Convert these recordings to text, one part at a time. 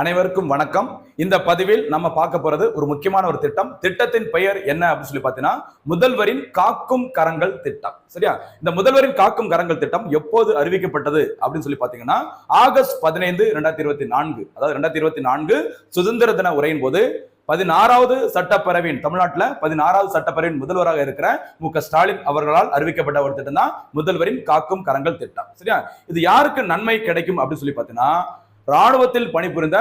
அனைவருக்கும் வணக்கம். இந்த பதிவில் நம்ம பார்க்க போறது ஒரு முக்கியமான ஒரு திட்டம். திட்டத்தின் பெயர் என்ன அப்படின்னு சொல்லி பார்த்தீங்கன்னா முதல்வரின் காக்கும் கரங்கள் திட்டம். சரியா? இந்த முதல்வரின் காக்கும் கரங்கள் திட்டம் எப்போது அறிவிக்கப்பட்டது அப்படின்னு சொல்லி பார்த்தீங்கன்னா ஆகஸ்ட் பதினைந்து ரெண்டாயிரத்தி இருபத்தி நான்கு. அதாவது ரெண்டாயிரத்தி இருபத்தி நான்கு சுதந்திர தின உரையின் போது பதினாறாவது சட்டப்பேரவையின் தமிழ்நாட்டில் பதினாறாவது சட்டப்பேரவையின் முதல்வராக இருக்கிற மு க ஸ்டாலின் அவர்களால் அறிவிக்கப்பட்ட ஒரு திட்டம் தான் முதல்வரின் காக்கும் கரங்கள் திட்டம். சரியா? இது யாருக்கு நன்மை கிடைக்கும் அப்படின்னு சொல்லி பார்த்தீங்கன்னா ராணுவத்தில் பணிபுரிந்த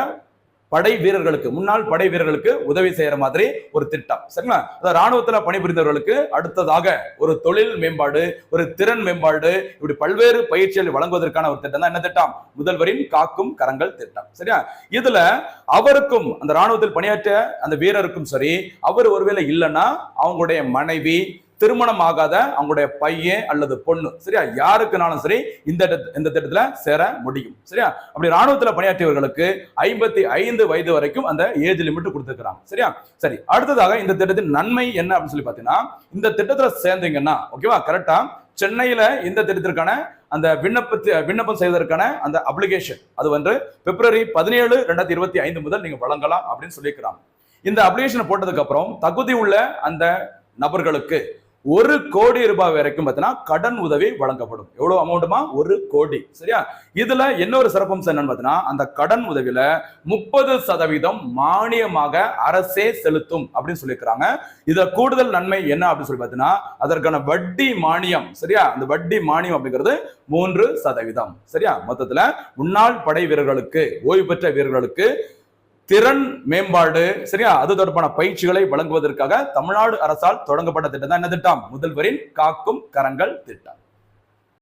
படை வீரர்களுக்கு முன்னாள் படை வீரர்களுக்கு உதவி செய்யற மாதிரி ஒரு திட்டம். சரிங்களா? அதாவது ராணுவத்துல பணிபுரிந்தவர்களுக்கு அடுத்ததாக ஒரு தொழில் மேம்பாடு ஒரு திறன் மேம்பாடு இப்படி பல்வேறு பயிற்சிகள் வழங்குவதற்கான ஒரு திட்டம் தான். என்ன திட்டம்? முதல்வரின் காக்கும் கரங்கள் திட்டம். சரியா? இதுல அவருக்கும் அந்த ராணுவத்தில் பணியாற்ற அந்த வீரருக்கும் சரி அவர் ஒருவேளை இல்லைன்னா அவங்களுடைய மனைவி திருமணம் ஆகாத அவங்களுடைய பையன் அல்லது பொண்ணு சரியா? யாருக்குனாலும் சரி இந்த இந்த திட்டத்துல சேர முடியும் சரியா? அப்படி ராணுவத்துல பணியாற்றியவர்களுக்கு ஐம்பத்தி ஐந்து வயது வரைக்கும் அந்த ஏஜ் லிமிட் கொடுத்துருக்காங்க சரியா? சரி அடுத்ததாக இந்த திட்டத்தின் நன்மை என்ன அப்படின்னு சொல்லி பார்த்தீங்கன்னா இந்த திட்டத்துல சேர்ந்தீங்கன்னா ஓகேவா கரெக்டா சென்னையில இந்த திட்டத்திற்கான அந்த விண்ணப்பத்தை விண்ணப்பம் செய்வதற்கான அந்த அப்ளிகேஷன் அது வந்து பிப்ரவரி பதினேழு ரெண்டாயிரத்தி இருபத்தி ஐந்து முதல் நீங்க வழங்கலாம் அப்படின்னு சொல்லியிருக்கிறாங்க. இந்த அப்ளிகேஷன் போட்டதுக்கு அப்புறம் தகுதி உள்ள அந்த நபர்களுக்கு ஒரு கோடி ரூபாய் வரைக்கும் பார்த்தீங்கன்னா கடன் உதவி வழங்கப்படும். எவ்வளவு அமௌண்ட்டுமா ஒரு கோடி. சரியா? இதுல இன்னொரு சிறப்பம்சம் என்னன்னு பார்த்தீங்கன்னா அந்த கடன் உதவியில முப்பது சதவீதம் மானியமாக அரசே செலுத்தும் அப்படின்னு சொல்லியிருக்கிறாங்க. இதுல கூடுதல் நன்மை என்ன அப்படின்னு சொல்லி பார்த்தீங்கன்னா அதற்கான வட்டி மானியம். சரியா? அந்த வட்டி மானியம் அப்படிங்கிறது மூன்று சதவீதம். சரியா? மொத்தத்துல முன்னாள் படை வீரர்களுக்கு ஓய்வு பெற்ற வீரர்களுக்கு திறன் மேம்பாடு சரியா? அது தொடர்பான பயிற்சிகளை வழங்குவதற்காக தமிழ்நாடு அரசால் தொடங்கப்பட்ட திட்டம் தான் என்ன திட்டம்? முதல்வரின் காக்கும் கரங்கள் திட்டம்.